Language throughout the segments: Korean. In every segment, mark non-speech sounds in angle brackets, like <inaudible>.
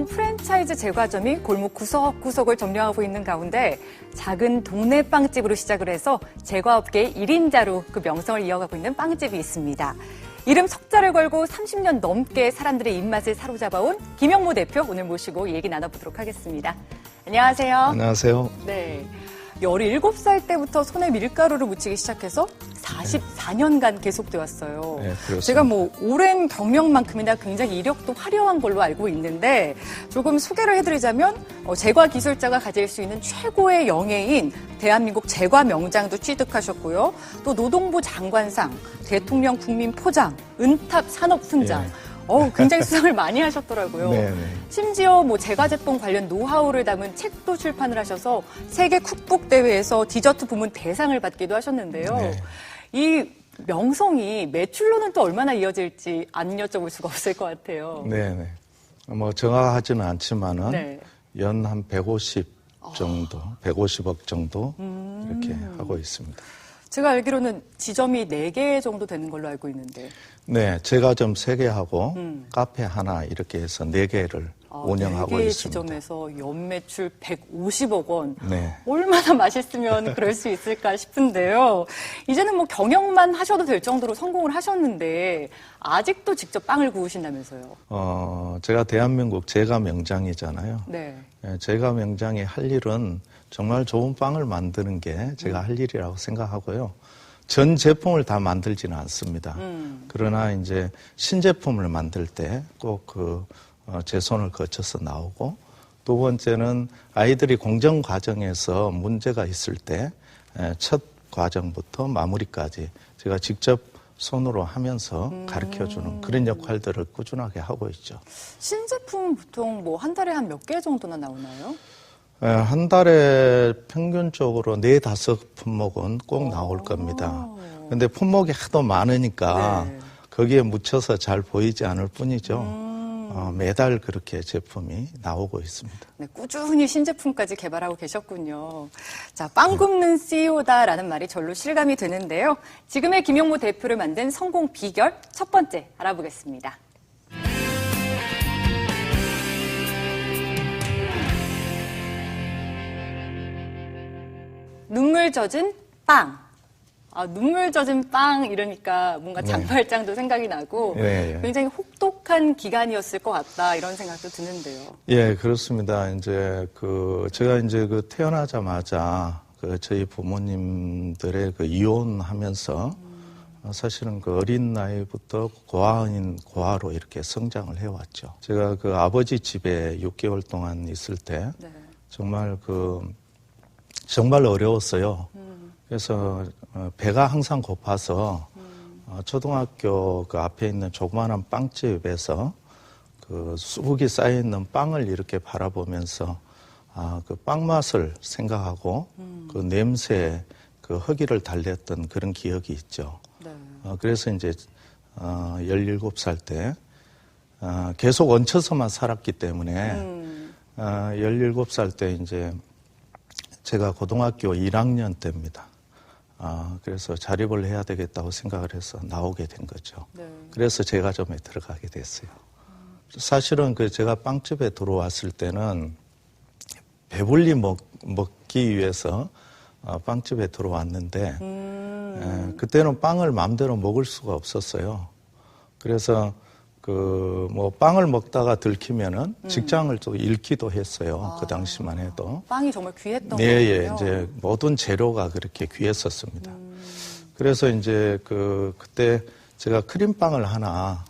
대형 프랜차이즈 제과점이 골목 구석구석을 점령하고 있는 가운데 작은 동네 빵집으로 시작을 해서 제과업계의 1인자로 그 명성을 이어가고 있는 빵집이 있습니다. 이름 석자를 걸고 30년 넘게 사람들의 입맛을 사로잡아온 김영모 대표 오늘 모시고 얘기 나눠보도록 하겠습니다. 안녕하세요. 안녕하세요. 네. 17살 때부터 손에 밀가루를 묻히기 시작해서 44년간 계속되었어요. 네. 제가 뭐 오랜 경력만큼이나 굉장히 이력도 화려한 걸로 알고 있는데 조금 소개를 해드리자면 어, 제과 기술자가 가질 수 있는 최고의 영예인 대한민국 제과 명장도 취득하셨고요. 또 노동부 장관상, 대통령 국민 포장, 은탑 산업훈장. 예. 어우, 굉장히 수상을 많이 하셨더라고요. 네, 네. 심지어 뭐 제과제품 관련 노하우를 담은 책도 출판을 하셔서 세계 쿡북 대회에서 디저트 부문 대상을 받기도 하셨는데요. 네. 이 명성이 매출로는 또 얼마나 이어질지 안 여쭤볼 수가 없을 것 같아요. 네, 네. 뭐 정확하지는 않지만은 네. 연한 150 정도, 150억 정도 음. 이렇게 하고 있습니다. 제가 알기로는 지점이 4개 정도 되는 걸로 알고 있는데 네, 제가 좀세개 하고 음. 카페 하나 이렇게 해서 네 개를 아, 운영하고 4개의 있습니다. 지점에서 연매출 150억 원. 네. 얼마나 맛있으면 <laughs> 그럴 수 있을까 싶은데요. 이제는 뭐 경영만 하셔도 될 정도로 성공을 하셨는데 아직도 직접 빵을 구우신다면서요. 어, 제가 대한민국 제가 명장이잖아요. 네. 예, 제가 명장이 할 일은 정말 좋은 빵을 만드는 게 제가 할 일이라고 생각하고요. 전 제품을 다 만들지는 않습니다. 음. 그러나 이제 신제품을 만들 때 꼭 그, 어, 제 손을 거쳐서 나오고 두 번째는 아이들이 공정 과정에서 문제가 있을 때 첫 과정부터 마무리까지 제가 직접 손으로 하면서 가르쳐 주는 그런 역할들을 꾸준하게 하고 있죠. 신제품은 보통 뭐 한 달에 한 몇 개 정도나 나오나요? 에, 한 달에 평균적으로 네 다섯 품목은 꼭 나올 겁니다. 근데 품목이 하도 많으니까 네. 거기에 묻혀서 잘 보이지 않을 뿐이죠. 어, 매달 그렇게 제품이 나오고 있습니다. 네, 꾸준히 신제품까지 개발하고 계셨군요. 자, 빵 굽는 CEO다라는 말이 절로 실감이 되는데요. 지금의 김용모 대표를 만든 성공 비결 첫 번째 알아보겠습니다. 눈물 젖은 빵. 아, 눈물 젖은 빵 이러니까 뭔가 장발장도 생각이 나고 예, 예. 굉장히 혹독한 기간이었을 것 같다 이런 생각도 드는데요. 예, 그렇습니다. 이제 그 제가 이제 그 태어나자마자 그 저희 부모님들의 그 이혼하면서 어, 사실은 그 어린 나이부터 고아인 고아로 이렇게 성장을 해왔죠. 제가 그 아버지 집에 6개월 동안 있을 때 네. 정말 그 정말 어려웠어요. 그래서 어, 배가 항상 고파서 어, 초등학교 그 앞에 있는 조그마한 빵집에서 그 수북이 쌓여 있는 빵을 이렇게 바라보면서 아, 그 빵 맛을 생각하고 그 냄새, 그 허기를 달랬던 그런 기억이 있죠. 네. 어, 그래서 이제 어, 17살 때 어, 계속 얹혀서만 살았기 때문에 음. 어, 17살 때 이제 제가 고등학교 1학년 때입니다. 아, 그래서 자립을 해야 되겠다고 생각을 해서 나오게 된 거죠. 네. 그래서 제과점에 들어가게 됐어요. 사실은 그 제가 빵집에 들어왔을 때는 배불리 먹, 먹기 위해서 어, 빵집에 들어왔는데 음. 에, 그때는 빵을 마음대로 먹을 수가 없었어요. 그래서 그 뭐 빵을 먹다가 들키면은 음. 직장을 또 잃기도 했어요. 그 당시만 해도. 빵이 정말 귀했던 네, 예, 거군요. 이제 모든 재료가 그렇게 귀했었습니다. 그래서 이제 그 그때 제가 크림빵을 하나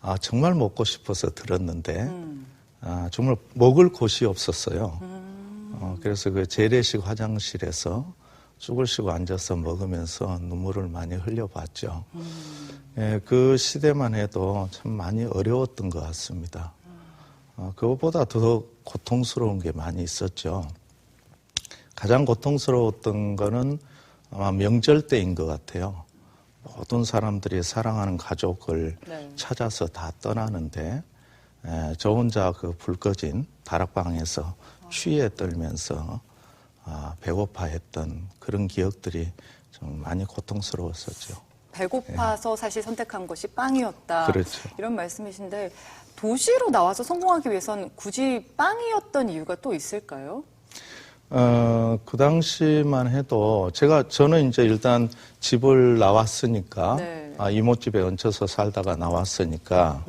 아 정말 먹고 싶어서 들었는데 음. 아 정말 먹을 곳이 없었어요. 어, 그래서 그 재래식 화장실에서 쑥을 쉬고 앉아서 먹으면서 눈물을 많이 흘려봤죠. 예, 그 시대만 해도 참 많이 어려웠던 것 같습니다. 어, 그것보다 더 고통스러운 게 많이 있었죠. 가장 고통스러웠던 거는 아마 명절 때인 것 같아요. 모든 사람들이 사랑하는 가족을 네. 찾아서 다 떠나는데 에, 저 혼자 그 불 꺼진 다락방에서 추위에 떨면서 아, 배고파했던 그런 기억들이 좀 많이 고통스러웠었죠. 배고파서 사실 선택한 것이 빵이었다. 그렇죠. 이런 말씀이신데 도시로 나와서 성공하기 위해선 굳이 빵이었던 이유가 또 있을까요? 어, 그 당시만 해도 제가 저는 이제 일단 집을 나왔으니까 네. 아, 이모집에 얹혀서 살다가 나왔으니까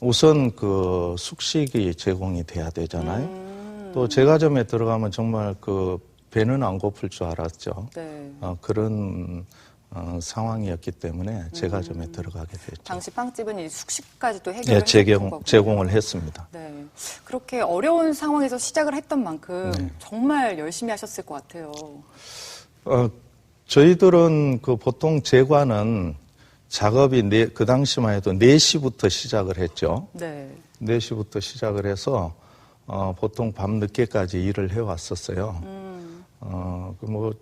우선 그 숙식이 제공이 돼야 되잖아요. 음. 또 제과점에 들어가면 정말 그 배는 안 고플 줄 알았죠. 네. 어, 그런 어, 상황이었기 때문에 제과점에 들어가게 됐죠. 당시 빵집은 이 숙식까지 도 해결을 예, 제공. 제공을 했습니다. 네. 그렇게 어려운 상황에서 시작을 했던 만큼 네. 정말 열심히 하셨을 것 같아요. 어, 저희들은 그 보통 제과는 작업이 네, 그 당시만 해도 4시부터 시작을 했죠. 네. 4시부터 시작을 해서 어, 보통 밤 늦게까지 일을 해왔었어요. 음. 어, 그뭐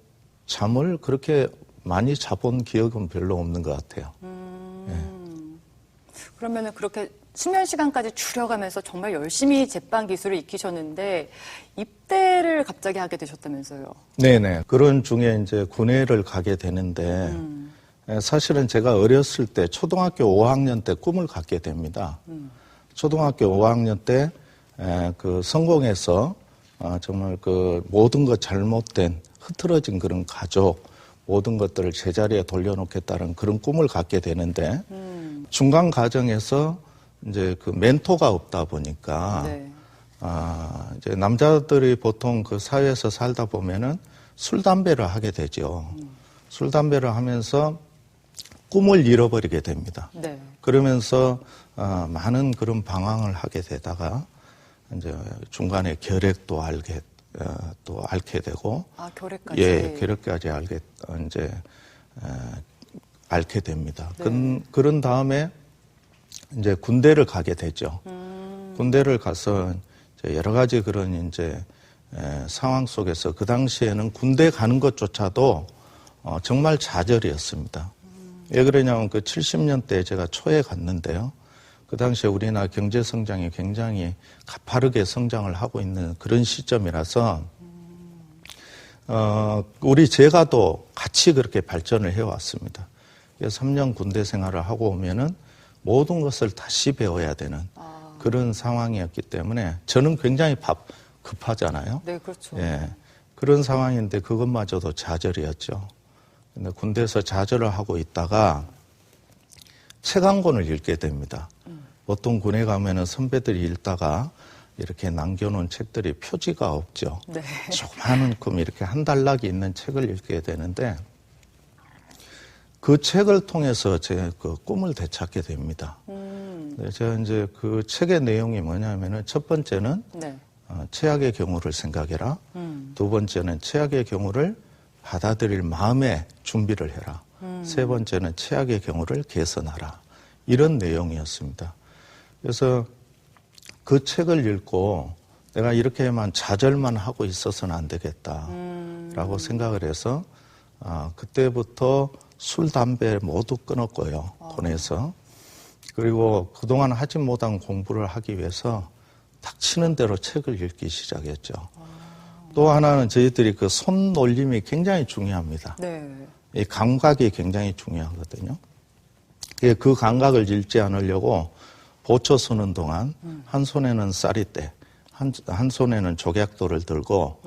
잠을 그렇게 많이 자본 기억은 별로 없는 것 같아요. 음. 그러면은 그렇게 수면 시간까지 줄여가면서 정말 열심히 제빵 기술을 익히셨는데 입대를 갑자기 하게 되셨다면서요. 네네. 그런 중에 이제 군회를 가게 되는데 음. 에, 사실은 제가 어렸을 때 초등학교 5학년 때 꿈을 갖게 됩니다. 초등학교 5학년 때 그 성공해서 아, 정말 그 모든 것 잘못된 흐트러진 그런 가족 모든 것들을 제자리에 돌려놓겠다는 그런 꿈을 갖게 되는데 음. 중간 과정에서 이제 그 멘토가 없다 보니까 네. 아, 이제 남자들이 보통 그 사회에서 살다 보면은 술, 담배를 하게 되죠. 술, 담배를 하면서 꿈을 잃어버리게 됩니다. 네. 그러면서 아, 많은 그런 방황을 하게 되다가 이제 중간에 결핵도 알게 어, 또 앓게 되고 아, 결핵까지. 예, 결핵까지 알게 어, 이제 에, 앓게 됩니다. 네. 그, 그런 다음에 이제 군대를 가게 되죠. 음. 군대를 가서 이제 여러 가지 그런 이제 에, 상황 속에서 그 당시에는 군대 가는 것조차도 어, 정말 좌절이었습니다. 왜 그러냐면 그 70년대 제가 초에 갔는데요. 그 당시에 우리나라 경제 성장이 굉장히 가파르게 성장을 하고 있는 그런 시점이라서 어, 우리 제가도 같이 그렇게 발전을 해왔습니다. 그래서 3년 군대 생활을 하고 오면은 모든 것을 다시 배워야 되는 아. 그런 상황이었기 때문에 저는 굉장히 밥 급하잖아요. 네, 그렇죠. 예. 그런 상황인데 그것마저도 좌절이었죠. 근데 군대에서 좌절을 하고 있다가 책 한 권을 읽게 됩니다. 보통 군에 가면은 선배들이 읽다가 이렇게 남겨놓은 책들이 표지가 없죠. 네. 조그마한큼 이렇게 한 달락이 있는 책을 읽게 되는데 그 책을 통해서 제 그 꿈을 되찾게 됩니다. 음. 네, 제가 이제 그 책의 내용이 뭐냐면은 첫 번째는 네. 어, 최악의 경우를 생각해라. 음. 두 번째는 최악의 경우를 받아들일 마음의 준비를 해라. 음. 세 번째는 최악의 경우를 개선하라. 이런 내용이었습니다. 그래서 그 책을 읽고 내가 이렇게만 좌절만 하고 있어서는 안 되겠다라고 음. 생각을 해서 아, 그때부터 술, 담배 모두 끊었고요. 아. 군에서. 그리고 그동안 하지 못한 공부를 하기 위해서 닥치는 대로 책을 읽기 시작했죠. 또 하나는 저희들이 그 손 놀림이 굉장히 중요합니다. 네. 이 감각이 굉장히 중요하거든요. 예, 그 감각을 잃지 않으려고 보초 서는 동안 한 손에는 쌀이대, 한, 한 손에는 조약돌을 들고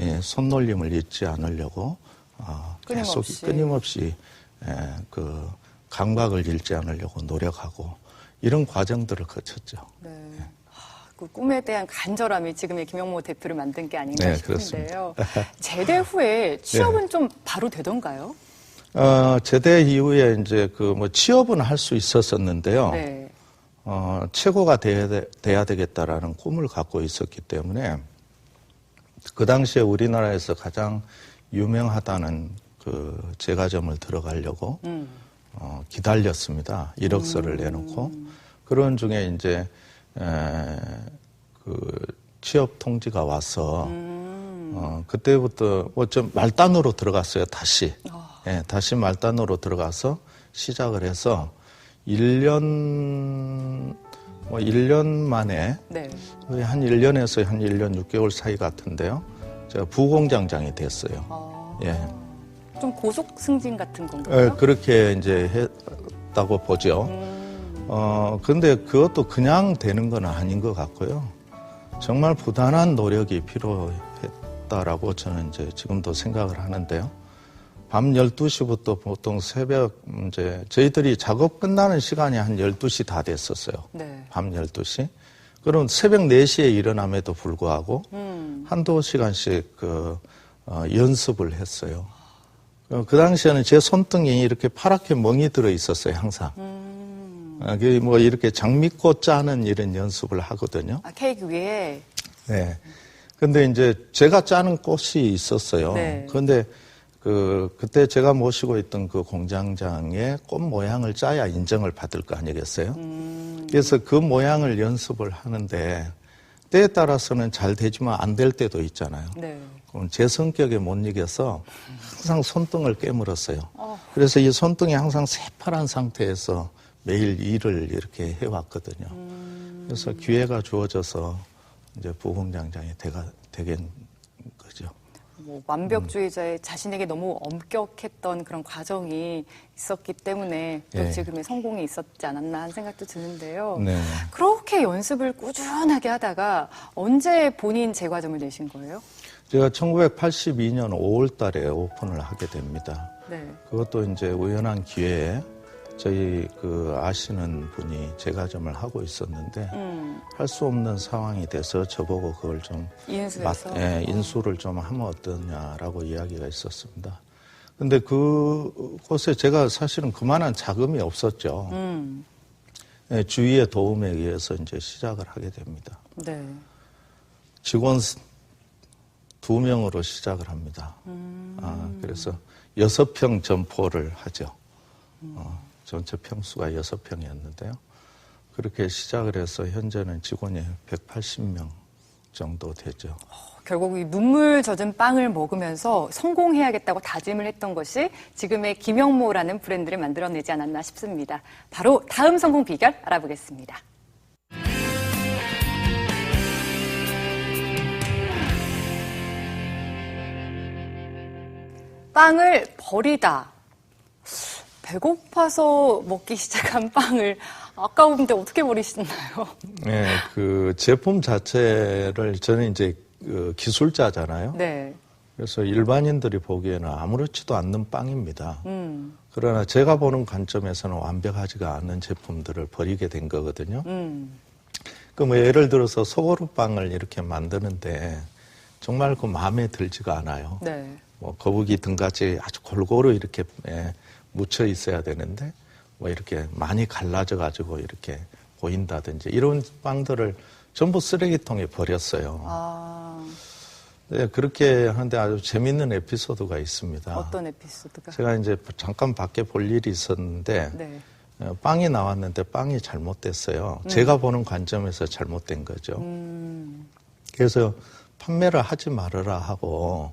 예, 손놀림을 잊지 않으려고 어, 계속 끊임없이. 끊임없이 예, 그 감각을 잃지 않으려고 노력하고 이런 과정들을 거쳤죠. 네. 하, 그 꿈에 대한 간절함이 지금의 김영모 대표를 만든 게 아닌가 네, 싶은데요. 제대 후에 <laughs> 취업은 좀 바로 되던가요? 어, 제대 이후에 이제 그 뭐 취업은 할 수 있었었는데요. 네. 어, 최고가 돼야, 돼, 돼야 되겠다라는 꿈을 갖고 있었기 때문에 그 당시에 우리나라에서 가장 유명하다는 그 제과점을 들어가려고 음. 어, 기다렸습니다. 이력서를 내놓고 그런 중에 이제 에, 그 취업 통지가 와서 음. 어, 그때부터 뭐 좀 말단으로 들어갔어요. 다시 아. 예, 다시 말단으로 들어가서 시작을 해서 1년 뭐 1년 만에 네. 거의 한 1년에서 한 1년 6개월 사이 같은데요. 제가 부공장장이 됐어요. 아. 예. 좀 고속 승진 같은 예, 건가요? 그렇게 이제 했다고 보죠. 음. 어, 근데 그것도 그냥 되는 건 아닌 것 같고요. 정말 부단한 노력이 필요했다라고 저는 이제 지금도 생각을 하는데요. 밤 12시부터 보통 새벽 이제 저희들이 작업 끝나는 시간이 한 12시 다 됐었어요. 네. 밤 12시. 그럼 새벽 4시에 일어남에도 불구하고 음. 한두 시간씩 그 어, 연습을 했어요. 어, 그 당시에는 제 손등이 이렇게 파랗게 멍이 들어 있었어요, 항상. 음. 아, 그뭐 이렇게 장미꽃 짜는 이런 연습을 하거든요. 아, 케이크 위에 네. 근데 이제 제가 짜는 꽃이 있었어요. 네. 그런데 그 그때 제가 모시고 있던 그 공장장의 꽃 모양을 짜야 인정을 받을 거 아니겠어요? 음. 그래서 그 모양을 연습을 하는데 때에 따라서는 잘 되지만 안 될 때도 있잖아요. 네. 그럼 제 성격에 못 이겨서 항상 손등을 깨물었어요. 어. 그래서 이 손등이 항상 새파란 상태에서 매일 일을 이렇게 해왔거든요. 그래서 기회가 주어져서 이제 부공장장이 되가, 되긴. 뭐 완벽주의자의 자신에게 너무 엄격했던 그런 과정이 있었기 때문에 또 예. 지금의 성공이 있었지 않았나 하는 생각도 드는데요. 네. 그렇게 연습을 꾸준하게 하다가 언제 본인 제과점을 내신 거예요? 제가 1982년 5월 달에 오픈을 하게 됩니다. 네. 그것도 이제 우연한 기회에 저희 그 아시는 분이 제과점을 하고 있었는데 음, 할수 없는 상황이 돼서 저보고 그걸 좀 인수해서. 예, 인수를 좀 하면 어떠냐라고 이야기가 있었습니다. 근데 그곳에 제가 사실은 그만한 자금이 없었죠. 음, 예, 주위의 도움에 의해서 이제 시작을 하게 됩니다. 네. 직원 스- 두 명으로 시작을 합니다. 음. 아, 그래서 여섯 평 점포를 하죠. 어, 전체 평수가 여섯 평이었는데요. 그렇게 시작을 해서 현재는 직원이 180명 정도 되죠. 결국 이 눈물 젖은 빵을 먹으면서 성공해야겠다고 다짐을 했던 것이 지금의 김영모라는 브랜드를 만들어내지 않았나 싶습니다. 바로 다음 성공 비결 알아보겠습니다. 빵을 버리다. 배고파서 먹기 시작한 <laughs> 빵을 아까운데 어떻게 버리시나요? 네, 그 제품 자체를 저는 이제 그 기술자잖아요. 네. 그래서 일반인들이 보기에는 아무렇지도 않는 빵입니다. 음, 그러나 제가 보는 관점에서는 완벽하지가 않은 제품들을 버리게 된 거거든요. 음. 그뭐 예를 들어서 소고루빵을 이렇게 만드는데 정말 그 마음에 들지가 않아요. 네. 뭐 거북이 등같이 아주 골고루 이렇게 예, 묻혀 있어야 되는데 뭐 이렇게 많이 갈라져 가지고 이렇게 보인다든지 이런 빵들을 전부 쓰레기통에 버렸어요. 아, 네, 그렇게 하는데 아주 재밌는 에피소드가 있습니다. 어떤 에피소드가? 제가 이제 잠깐 밖에 볼 일이 있었는데 네. 어, 빵이 나왔는데 빵이 잘못됐어요. 제가 보는 관점에서 잘못된 거죠. 음, 그래서 판매를 하지 말아라 하고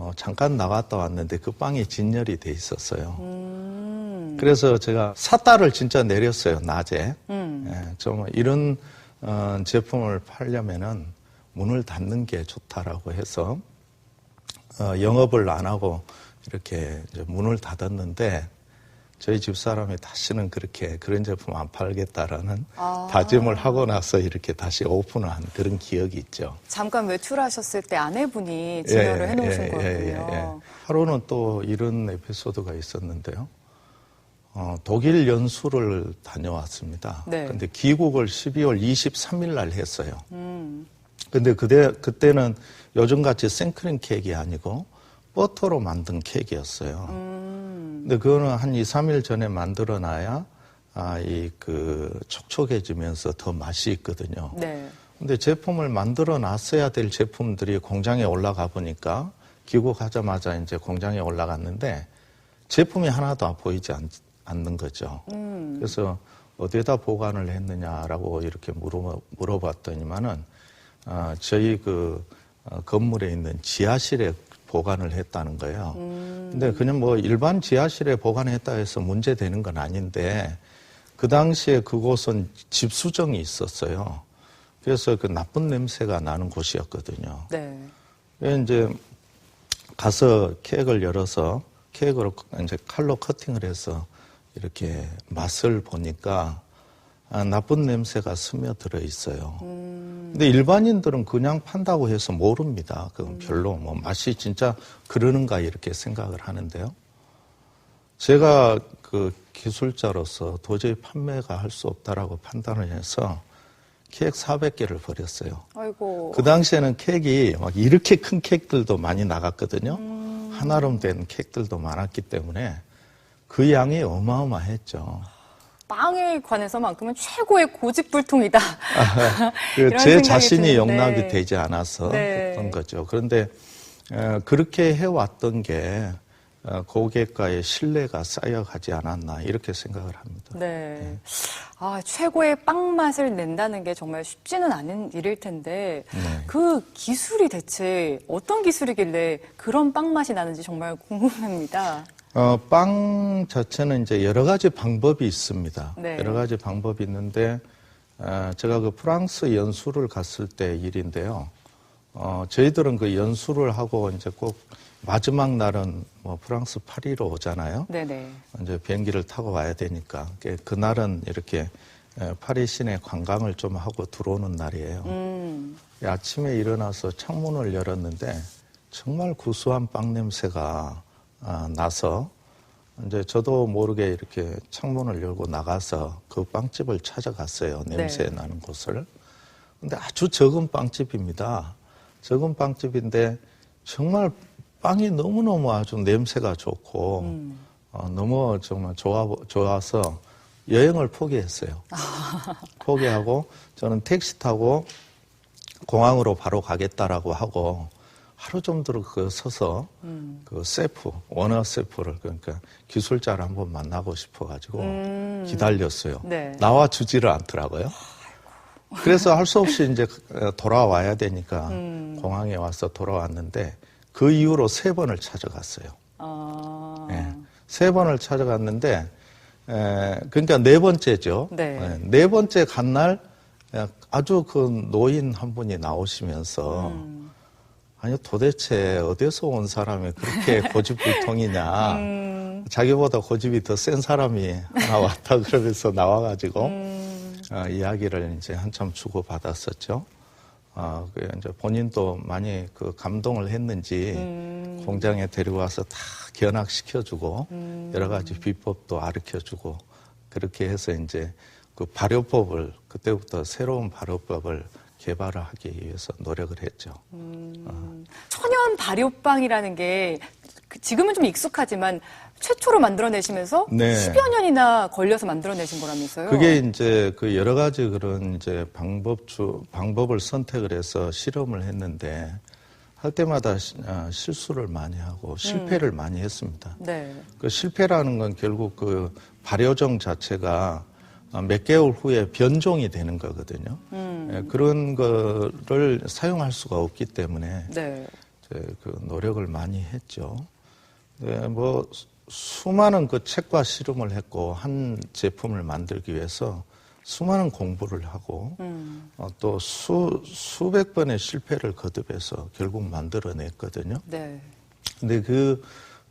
어, 잠깐 나갔다 왔는데 그 빵이 진열이 돼 있었어요. 음, 그래서 제가 사다를 진짜 내렸어요 낮에. 음. 예, 좀 이런 어, 제품을 팔려면은 문을 닫는 게 좋다라고 해서 어, 영업을 안 하고 이렇게 문을 닫았는데 저희 집 사람이 다시는 그렇게 그런 제품 안 팔겠다라는 아. 다짐을 하고 나서 이렇게 다시 오픈을 한 그런 기억이 있죠. 잠깐 외출하셨을 때 아내분이 진열을 예, 해놓으신 예, 거군요. 예, 예. 하루는 또 이런 에피소드가 있었는데요. 어, 독일 연수를 다녀왔습니다. 네. 근데 귀국을 12월 23일 날 했어요. 음, 근데 그때, 그때는 요즘같이 생크림 케이크가 아니고 버터로 만든 케이크였어요. 음, 근데 그거는 한 2, 3일 전에 만들어 놔야 아, 이 그 촉촉해지면서 더 맛이 있거든요. 네. 근데 제품을 만들어 놨어야 될 제품들이 공장에 올라가 보니까 귀국하자마자 이제 공장에 올라갔는데 제품이 하나도 보이지 않, 는 거죠. 음, 그래서 어디에다 보관을 했느냐라고 이렇게 물어, 물어봤더니만은 아, 저희 그 어, 건물에 있는 지하실에 보관을 했다는 거예요. 음, 근데 그냥 뭐 일반 지하실에 보관했다 해서 문제 되는 건 아닌데 그 당시에 그곳은 집 수정이 있었어요. 그래서 그 나쁜 냄새가 나는 곳이었거든요. 네. 그래서 이제 가서 케이크를 열어서 케이크로 이제 칼로 커팅을 해서 이렇게 맛을 보니까 아, 나쁜 냄새가 스며들어 있어요. 근데 일반인들은 그냥 판다고 해서 모릅니다. 그건 별로 뭐 맛이 진짜 그러는가 이렇게 생각을 하는데요. 제가 그 기술자로서 도저히 판매가 할 수 없다라고 판단을 해서 케이크 400개를 버렸어요. 아이고. 그 당시에는 케이크가 막 이렇게 큰 케이크들도 많이 나갔거든요. 한아름 된 케이크들도 많았기 때문에 그 양이 어마어마했죠. 빵에 관해서만큼은 최고의 고집불통이다. 그 <laughs> 이런 제 생각이 자신이. 용납이 되지 않아서 네. 했던 거죠. 그런데 어, 그렇게 해왔던 게 어, 고객과의 신뢰가 쌓여가지 않았나 이렇게 생각을 합니다. 네. 아, 최고의 빵 맛을 낸다는 게 정말 쉽지는 않은 일일 텐데, 네. 그 기술이 대체 어떤 기술이길래 그런 빵 맛이 나는지 정말 궁금합니다. 어, 빵 자체는 이제 여러 가지 방법이 있습니다. 네. 여러 가지 방법이 있는데, 어, 제가 그 프랑스 연수를 갔을 때 일인데요. 어, 저희들은 그 연수를 하고 이제 꼭 마지막 날은 뭐 프랑스 파리로 오잖아요. 네네. 이제 비행기를 타고 와야 되니까. 그- 그날은 이렇게 에, 파리 시내 관광을 좀 하고 들어오는 날이에요. 음, 아침에 일어나서 창문을 열었는데 정말 구수한 빵 냄새가 아, 나서 이제 저도 모르게 이렇게 창문을 열고 나가서 그 빵집을 찾아갔어요. 냄새 네. 나는 곳을. 근데 아주 적은 빵집입니다. 적은 빵집인데 정말 빵이 너무너무 아주 냄새가 좋고 음. 어, 너무 정말 좋아, 좋아서 여행을 포기했어요. <laughs> 포기하고 저는 택시 타고 공항으로 바로 가겠다라고 하고 하루 정도를 그 서서 음. 그 세프 원어 세프를 그러니까 기술자를 한번 만나고 싶어가지고 음. 기다렸어요. 네. 나와 주지를 않더라고요. 그래서 할 수 없이 이제 돌아와야 되니까 음. 공항에 와서 돌아왔는데 그 이후로 세 번을 찾아갔어요. 아, 예. 세 번을 찾아갔는데 에, 그러니까 네 번째죠. 네. 예, 네 번째 간 날 아주 그 노인 한 분이 나오시면서 음. 아니 도대체 어디서 온 사람이 그렇게 <laughs> 고집불통이냐. 음. 자기보다 고집이 더 센 사람이 하나 왔다 <laughs> 그러면서 나와가지고 음. 어, 이야기를 이제 한참 주고 받았었죠. 아, 그 이제 본인도 많이 그 감동을 했는지 음. 공장에 데리고 와서 다 견학시켜주고 음. 여러 가지 비법도 가르쳐주고 그렇게 해서 이제 그 발효법을 그때부터 새로운 발효법을 개발을 하기 위해서 노력을 했죠. 음. 천연 발효빵이라는 게그 지금은 좀 익숙하지만 최초로 만들어내시면서 네. 10여 년이나 걸려서 만들어내신 거라면서요? 그게 이제 그 여러 가지 그런 이제 방법 주 방법을 선택을 해서 실험을 했는데 할 때마다 시- 아, 실수를 많이 하고 실패를 많이 했습니다. 네. 그 실패라는 건 결국 그 발효정 자체가 아, 몇 개월 후에 변종이 되는 거거든요. 음. 예, 그런 거를 사용할 수가 없기 때문에 네. 그 노력을 많이 했죠. 네, 뭐 수- 수많은 그 책과 실험을 했고 한 제품을 만들기 위해서 수많은 공부를 하고 음. 어, 또 수, 수백 번의 실패를 거듭해서 결국 만들어냈거든요. 네. 근데 그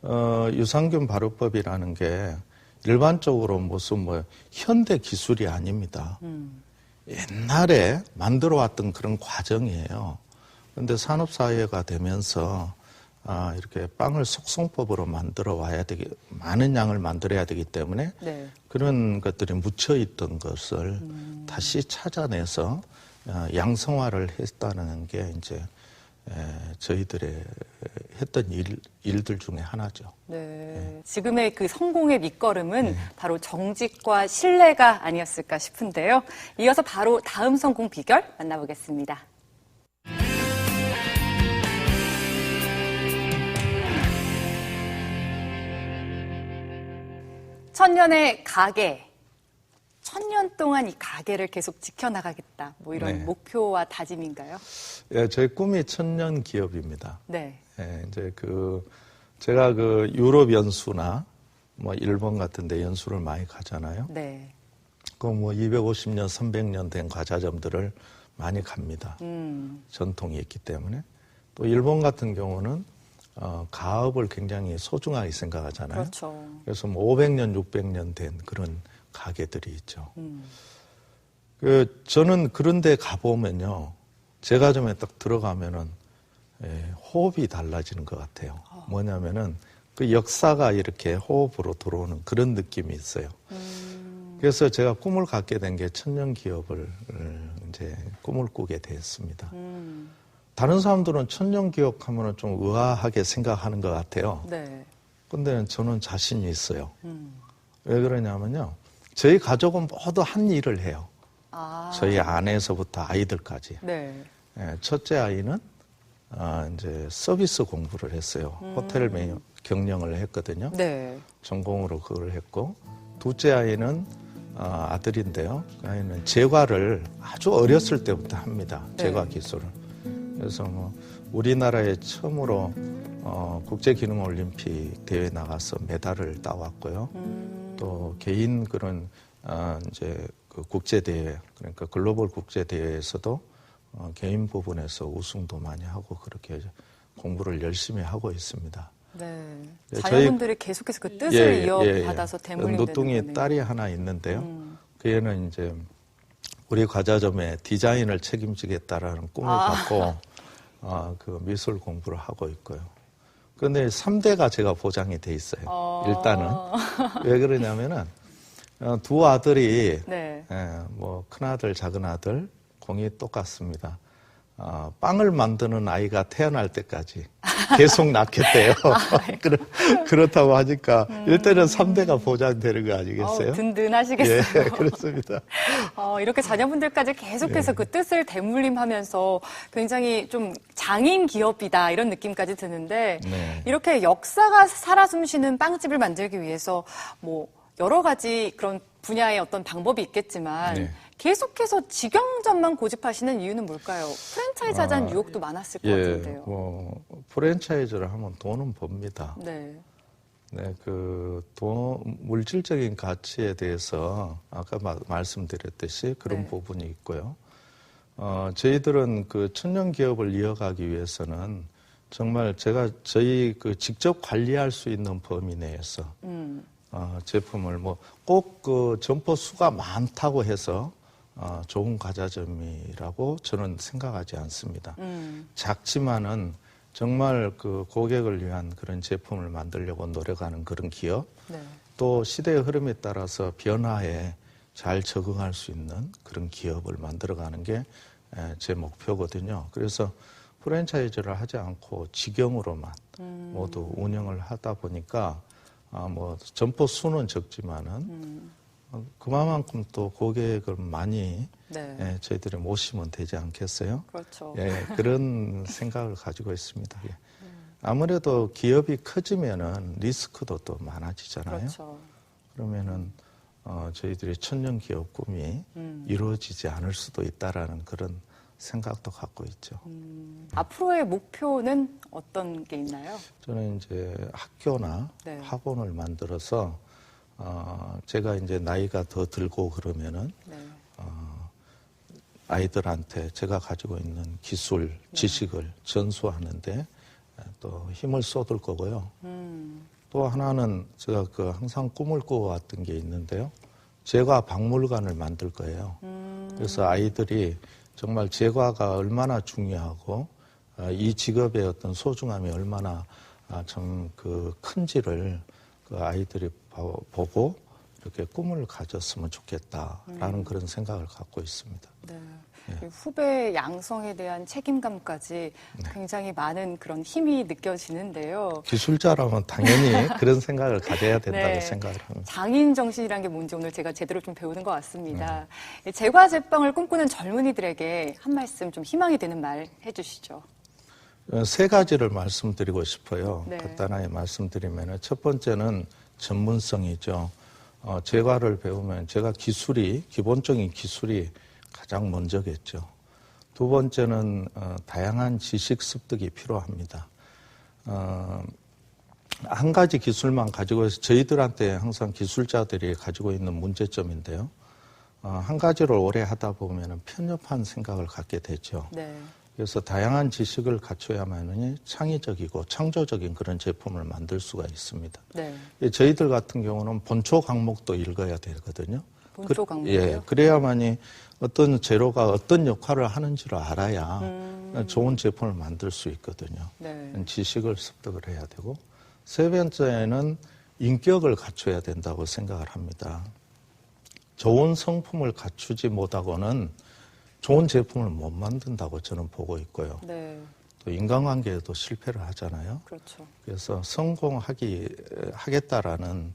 어, 유산균 발효법이라는 게 일반적으로 무슨 뭐 현대 기술이 아닙니다. 음. 옛날에 만들어 왔던 그런 과정이에요. 그런데 산업사회가 되면서 아, 이렇게 빵을 속성법으로 만들어 와야 되기, 많은 양을 만들어야 되기 때문에 네. 그런 것들이 묻혀 있던 것을 다시 찾아내서 아, 양성화를 했다는 게 이제 에, 저희들의 했던 일, 일들 중에 하나죠. 네. 지금의 그 성공의 밑거름은 네. 바로 정직과 신뢰가 아니었을까 싶은데요. 이어서 바로 다음 성공 비결 만나보겠습니다. 천년의 가게. 천년 동안 이 가게를 계속 지켜나가겠다. 뭐 이런 네. 목표와 다짐인가요? 예, 저희 꿈이 천년 기업입니다. 네. 예, 이제 그 제가 그 유럽 연수나 뭐 일본 같은 데 연수를 많이 가잖아요. 네. 그뭐 250년, 300년 된 과자점들을 많이 갑니다. 음. 전통이 있기 때문에 또 일본 같은 경우는 어, 가업을 굉장히 소중하게 생각하잖아요. 그렇죠. 그래서 뭐 500년, 600년 된 그런 가게들이 있죠. 음. 그 저는 그런데 가보면요, 제과점에 딱 들어가면은 예, 호흡이 달라지는 것 같아요. 뭐냐면은 그 역사가 이렇게 호흡으로 들어오는 그런 느낌이 있어요. 그래서 제가 꿈을 갖게 된 게 천년 기업을 이제 꿈을 꾸게 됐습니다. 음. 다른 사람들은 천년 기업 하면은 좀 의아하게 생각하는 것 같아요. 네. 근데 저는 자신이 있어요. 음. 왜 그러냐면요. 저희 가족은 모두 한 일을 해요. 아. 저희 아내에서부터 아이들까지. 네. 예, 첫째 아이는 아, 이제 서비스 공부를 했어요. 호텔 매 경영을 했거든요. 네. 전공으로 그걸 했고 둘째 아이는 아, 아들인데요. 그 아이는 제과를 아주 어렸을 때부터 합니다. 제과 네. 기술을. 그래서 뭐 우리나라에 처음으로 어, 국제기능올림픽 대회 나가서 메달을 따왔고요. 음. 또 개인 그런 아, 이제 그 국제 대회 그러니까 글로벌 국제 대회에서도 어, 개인 부분에서 우승도 많이 하고 그렇게 공부를 열심히 하고 있습니다. 네. 예, 자녀분들이 계속해서 그 뜻을 이어받아서 대물림 노뚱이 딸이 하나 있는데요. 음. 그 애는 이제 우리 과자점의 디자인을 책임지겠다라는 꿈을 아. 갖고 아, <laughs> 그 미술 공부를 하고 있고요. 그런데 3대가 제가 보장이 돼 있어요. 어. 일단은 <laughs> 왜 그러냐면은 어, 두 아들이 네. 예, 뭐 큰아들, 작은아들 공이 똑같습니다. 어, 빵을 만드는 아이가 태어날 때까지 계속 낳겠대요. <laughs> 아, 예. <laughs> 그렇, 그렇 다고 하니까 일단은 3대가 보장되는 거 아니겠어요? 든든하시겠어요. 예, <laughs> 그렇습니다. 어, 이렇게 자녀분들까지 계속해서 그 뜻을 대물림하면서 굉장히 좀 장인 기업이다 이런 느낌까지 드는데 네. 이렇게 역사가 살아 숨쉬는 빵집을 만들기 위해서 뭐 여러 가지 그런 분야의 어떤 방법이 있겠지만 네. 계속해서 직영점만 고집하시는 이유는 뭘까요? 프랜차이즈 하자는 아, 유혹도 많았을 것 예, 같은데요. 뭐 프랜차이즈를 하면 돈은 법니다. 네. 네, 그 돈, 물질적인 가치에 대해서 아까 마- 말씀드렸듯이 그런 네. 부분이 있고요. 어, 저희들은 그 천년 기업을 이어가기 위해서는 정말 제가 저희 그 직접 관리할 수 있는 범위 내에서 음. 어, 제품을 뭐 꼭 그 점포 수가 많다고 해서 어, 좋은 과자점이라고 저는 생각하지 않습니다. 음. 작지만은 정말 그 고객을 위한 그런 제품을 만들려고 노력하는 그런 기업, 네. 또 시대의 흐름에 따라서 변화에 잘 적응할 수 있는 그런 기업을 만들어가는 게 제 목표거든요. 그래서 프랜차이즈를 하지 않고 직영으로만 음. 모두 운영을 하다 보니까 아, 뭐 점포 수는 적지만은 음. 어, 그만큼 또 고객을 많이 네. 예, 저희들이 모시면 되지 않겠어요? 그렇죠. 예, 그런 <laughs> 생각을 가지고 있습니다. 예. 아무래도 기업이 커지면은 리스크도 또 많아지잖아요. 그렇죠. 그러면은 어, 저희들이 천년 기업 꿈이 음. 이루어지지 않을 수도 있다라는 그런 생각도 갖고 있죠. 음. 앞으로의 목표는 어떤 게 있나요? 저는 이제 학교나 네. 학원을 만들어서 어, 제가 이제 나이가 더 들고 그러면은 네. 아이들한테 제가 가지고 있는 기술, 네. 지식을 전수하는데 또 힘을 쏟을 거고요. 음. 또 하나는 제가 그 항상 꿈을 꾸어왔던 게 있는데요. 제과 박물관을 만들 거예요. 음. 그래서 아이들이 정말 제과가 얼마나 중요하고 아, 이 직업의 어떤 소중함이 얼마나 아, 참그 큰지를 그 아이들이 보- 보고 이렇게 꿈을 가졌으면 좋겠다라는 그런 생각을 갖고 있습니다. 네. 이 후배 양성에 대한 책임감까지 네. 굉장히 많은 그런 힘이 느껴지는데요. 기술자라면 당연히 <laughs> 그런 생각을 가져야 된다고 네. 생각을 합니다. 장인 정신이라는 게 뭔지 오늘 제가 제대로 좀 배우는 것 같습니다. 네. 이 제과 제빵을 꿈꾸는 젊은이들에게 한 말씀 좀 희망이 되는 말 해주시죠. 어, 세 가지를 말씀드리고 싶어요. 네. 간단하게 말씀드리면 첫 번째는 전문성이죠. 어, 제과를 배우면 제가 기술이 기본적인 기술이 가장 먼저겠죠. 두 번째는 어, 다양한 지식 습득이 필요합니다. 어, 한 가지 기술만 가지고 해서 저희들한테 항상 기술자들이 가지고 있는 문제점인데요. 어, 한 가지를 오래 하다 보면 편협한 생각을 갖게 되죠. 네. 그래서 다양한 지식을 갖춰야만이 창의적이고 창조적인 그런 제품을 만들 수가 있습니다. 네. 예, 저희들 같은 경우는 본초 강목도 읽어야 되거든요. 본초 그- 강목이요? 예, 그래야만이 어떤 재료가 어떤 역할을 하는지를 알아야 음. 좋은 제품을 만들 수 있거든요. 네. 지식을 습득을 해야 되고 세 번째는 인격을 갖춰야 된다고 생각을 합니다. 좋은 성품을 갖추지 못하고는 좋은 제품을 못 만든다고 저는 보고 있고요. 네. 또 인간관계에도 실패를 하잖아요. 그렇죠. 그래서 성공하기 하겠다라는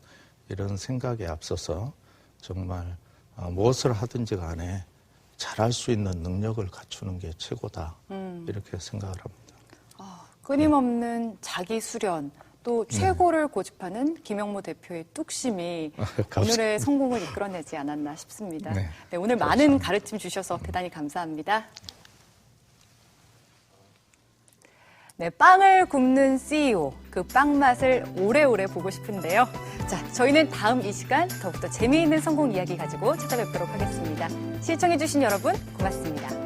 이런 생각에 앞서서 정말 어, 무엇을 하든지 간에 잘할 수 있는 능력을 갖추는 게 최고다 음. 이렇게 생각을 합니다. 아, 끊임없는 자기 수련 또 네. 최고를 고집하는 김영모 대표의 뚝심이 감사합니다. 오늘의 성공을 이끌어내지 않았나 싶습니다. 네. 네, 오늘 많은 가르침 주셔서 대단히 감사합니다. 네, 빵을 굽는 CEO, 그 빵 맛을 오래오래 보고 싶은데요. 자, 저희는 다음 이 시간 더욱더 재미있는 성공 이야기 가지고 찾아뵙도록 하겠습니다. 시청해주신 여러분, 고맙습니다.